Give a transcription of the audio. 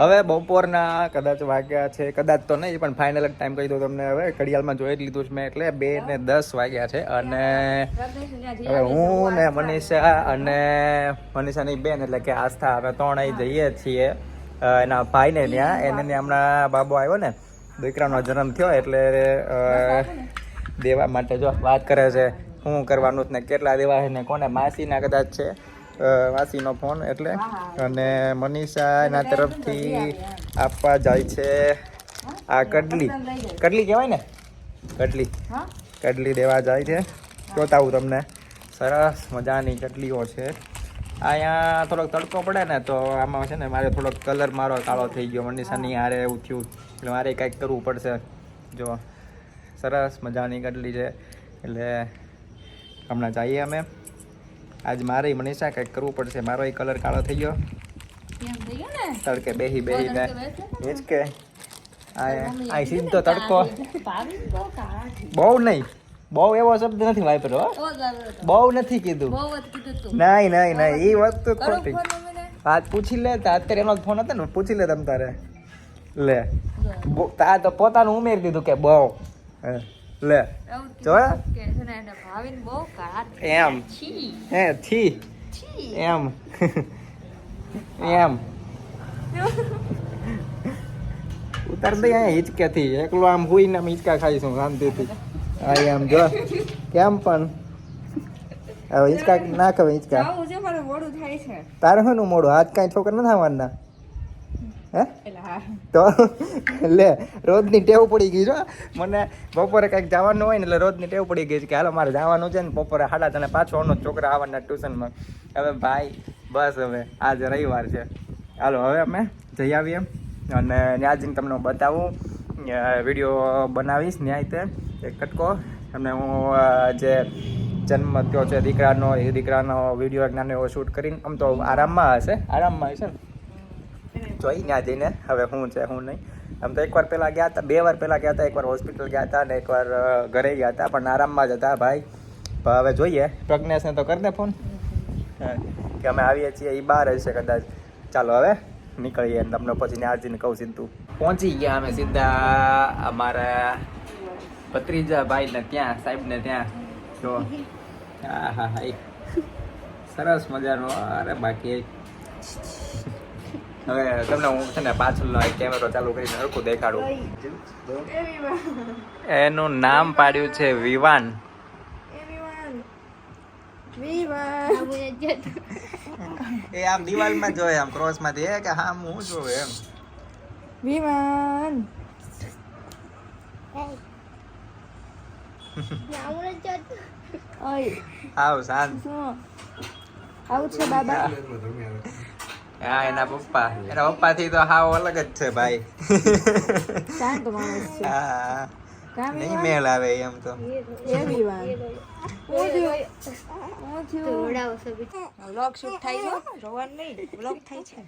હવે બપોરના કદાચ વાગ્યા છે, કદાચ તો નહીં, પણ ફાઇનલ ટાઈમ કહી દઉં તમને હવે. ઘડિયાળમાં જોઈ લીધું છે મેં એટલે બે ને દસ વાગ્યા છે અને હવે હું ને મનીષા અને મનીષાની બેન એટલે કે આસ્થા અમે ત્રણ અહીં જઈએ છીએ એના ભાઈને ત્યાં. એને હમણાં બાબો આવ્યો ને, દીકરાનો જન્મ થયો એટલે દેવા માટે જો વાત કરે છે શું કરવાનું ને, કેટલા દેવા છે ને, કોને માસીના કદાચ છે. અ, માસીનો ફોન એટલે અને મનીષા એના તરફથી આપવા જાય છે આ કડલી. કડલી કહેવાય ને? કડલી. કડલી દેવા જાય છે. જોતાવું તમને. સરસ મજાની કડલીઓ છે. અહીંયા થોડોક તડકો પડે ને તો આમાં છે ને મારે થોડોક કલર મારો કાળો થઈ ગયો. મનીષાની હારે એવું થયું. એટલે મારે કાંઈક કરવું પડશે. જો સરસ મજાની કડલી છે. એટલે હમણાં જઈએ અમે. આજ મારે મનીષા કંઈક કરવું પડશે. મારો એ કલર કાળો થઈ ગયો. ને? તડકે બેહી બેહીને તડકે એ જ કે. આ સીધો તડકો. બહુ બહુ નહીં. બહુ એવો શબ્દ નથી વાપરો હો. બહુ. બહુ નથી કીધું. બહુ નહીં નહીં નહીં. એ વસ્તુ ખોટી. વાત પૂછી લે તો અત્યારે એનો ફોન હતો ને પૂછી લે તમ તારે. લે. તા તો પોતાનું ઉમેરી દીધું કે બહુ. હે, લે. જોયા? ને. એમ. હે છી. એમ. એમ. ઉતાર દઈ અહીંયા હિચકેથી. એકલો આમ હુઈને આમ હિચકા ખાઈશું શાંતિથી. આ એમ જો. કેમ પણ? હવે હિચકા નાખ હવે હિચકા તારે શું મોડું? આજ કાંઈ ઠોકર નથી આવવાના? હે હા તો લે રોજની ટેવ પડી ગઈ છો મને બપોરે કંઈક જવાનું હોય ને એટલે રોજની ટેવ પડી ગઈ છે કે હાલો મારે જવાનું છે ને બપોરે સાડા તને પાછો અનો છોકરા આવવાના ટ્યુશનમાં. હવે ભાઈ બસ હવે આજ રવિવાર છે. હાલો હવે અમે જઈ આવીએ. અને ત્યાં જઈને તમને બતાવું. વીડિયો બનાવીશ ન્યાય તે એક કટકો. અને હું જે જન્મ થયો છે દીકરાનો એ દીકરાનો વીડિયો જ્ઞાન એવો શૂટ કરીને આમ તો આરામમાં હશે આરામમાં હશે ને? જોઈ ત્યાં જઈને હવે શું છે શું નહીં. આમ તો એકવાર પહેલાં ગયા હતા બે વાર પહેલાં ગયા હતા એકવાર હોસ્પિટલ ગયા હતા અને એકવાર ઘરે ગયા હતા પણ આરામમાં જ હતા ભાઈ. પણ હવે જોઈએ પ્રજ્ઞેશને તો કરી દે ફોન. કે અમે આવીએ છીએ એ બહાર હશે કદાચ. ચાલો હવે, નીકળીએ તમને પછી જઈને કહું સીધું. પહોંચી ગયા અમે સીધા અમારા ભત્રીજા ભાઈને ત્યાં, સાહેબને ત્યાં. જો. હા હા હા સરસ મજાનો. અરે, બાકી હવે તમને હું છે ને પાછળનો એક કેમેરો ચાલુ કરીને હરખું દેખાડું. એનું નામ પાડ્યું છે વિવાન. એ આમ દિવાલમાં જોયે આમ ક્રોસમાંથી એ કે હા હું જોવે એમ. વિમાન ઓય. આવ શાંત આવું છે બાબા? હા એના પપ્પા. એના પપ્પાથી તો હાવ અલગ જ છે ભાઈ. શાંત માણસ છે. હા. નહીં મેળ આવે એમ તો. એ વિમાન હું થયું? હું થયું વ્લોગ શૂટ થાય છે રોવાનું નહીં. વ્લોગ થાય છે.